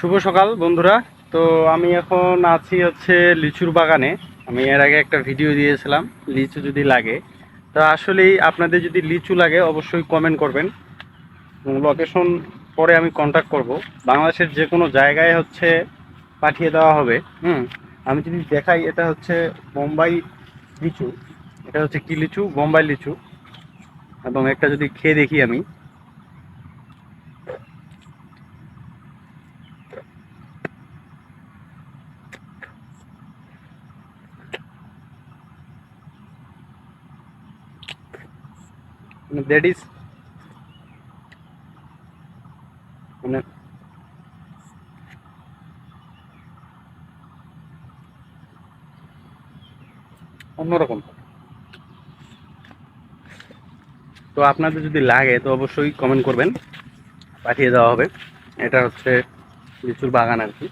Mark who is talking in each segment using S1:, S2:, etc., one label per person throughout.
S1: শুভ সকাল, বন্ধুরা। তো আমি এখন আছি হচ্ছে লিচুর বাগানে। আমি এর আগে একটা ভিডিও দিয়েছিলাম, লিচু যদি লাগে। তো আসলেই আপনাদের যদি লিচু লাগে, অবশ্যই কমেন্ট করবেন। লোকেশন পরে আমি কন্ট্যাক্ট করব। বাংলাদেশের যে কোনো জায়গায় হচ্ছে পাঠিয়ে দেওয়া হবে। হুম? আমি যদি দেখাই, এটা হচ্ছে বোম্বাই লিচু। এটা হচ্ছে কি লিচু? বোম্বাই লিচু। এবং একটা যদি খেয়ে দেখি আমি। দ্যাট ইজ মানে অন্যরকম। তো আপনাদের যদি লাগে তো অবশ্যই কমেন্ট করবেন, পাঠিয়ে দেওয়া হবে। এটা হচ্ছে লিচুর বাগান আর কি।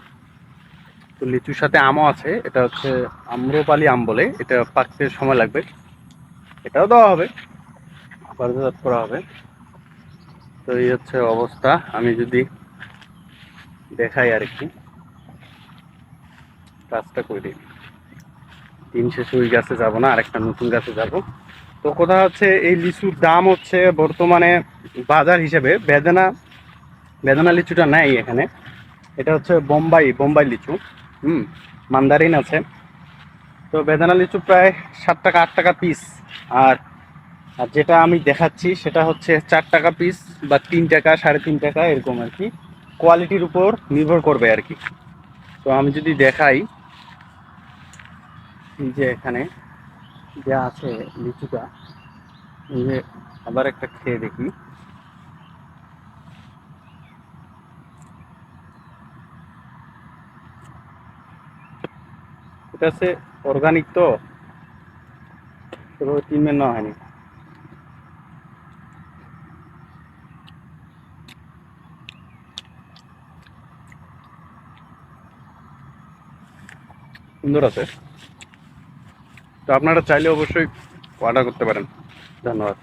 S1: তো লিচুর সাথে আমও আছে, এটা হচ্ছে আম্রপালি আম বলে, এটা পাকতে সময় লাগবে। এটাও দেওয়া হবে। বাজারজাত করা হবে। তো এই হচ্ছে অবস্থা। আমি যদি দেখাই আর কি কাজটা করি দিন শেষে ওই গাছে যাব না, আরেকটা নতুন গাছে যাব। তো কথা হচ্ছে, এই লিচুর দাম হচ্ছে বর্তমানে বাজার হিসেবে বেদানা বেদানা লিচুটা নেই এখানে। এটা হচ্ছে বোম্বাই বোম্বাই লিচু। হুম, মান্দারিন আছে। তো বেদানা লিচু প্রায় সাত টাকা, আট টাকা পিস আর আর যেটা আমি দেখাচ্ছি, সেটা হচ্ছে চার টাকা পিস বা তিন টাকা, সাড়ে তিন টাকা, এরকম আর কি। কোয়ালিটির উপর নির্ভর করবে আর কি। তো আমি যদি দেখাই যে এখানে যে আছে লিচুটা যে আবার একটা খেয়ে দেখি। এটা হচ্ছে অর্গানিক তো? তো তিনবার নেওয়া হয়নি। সুন্দর আছে তো আপনারা চাইলে অবশ্যই অর্ডার করতে পারেন। ধন্যবাদ।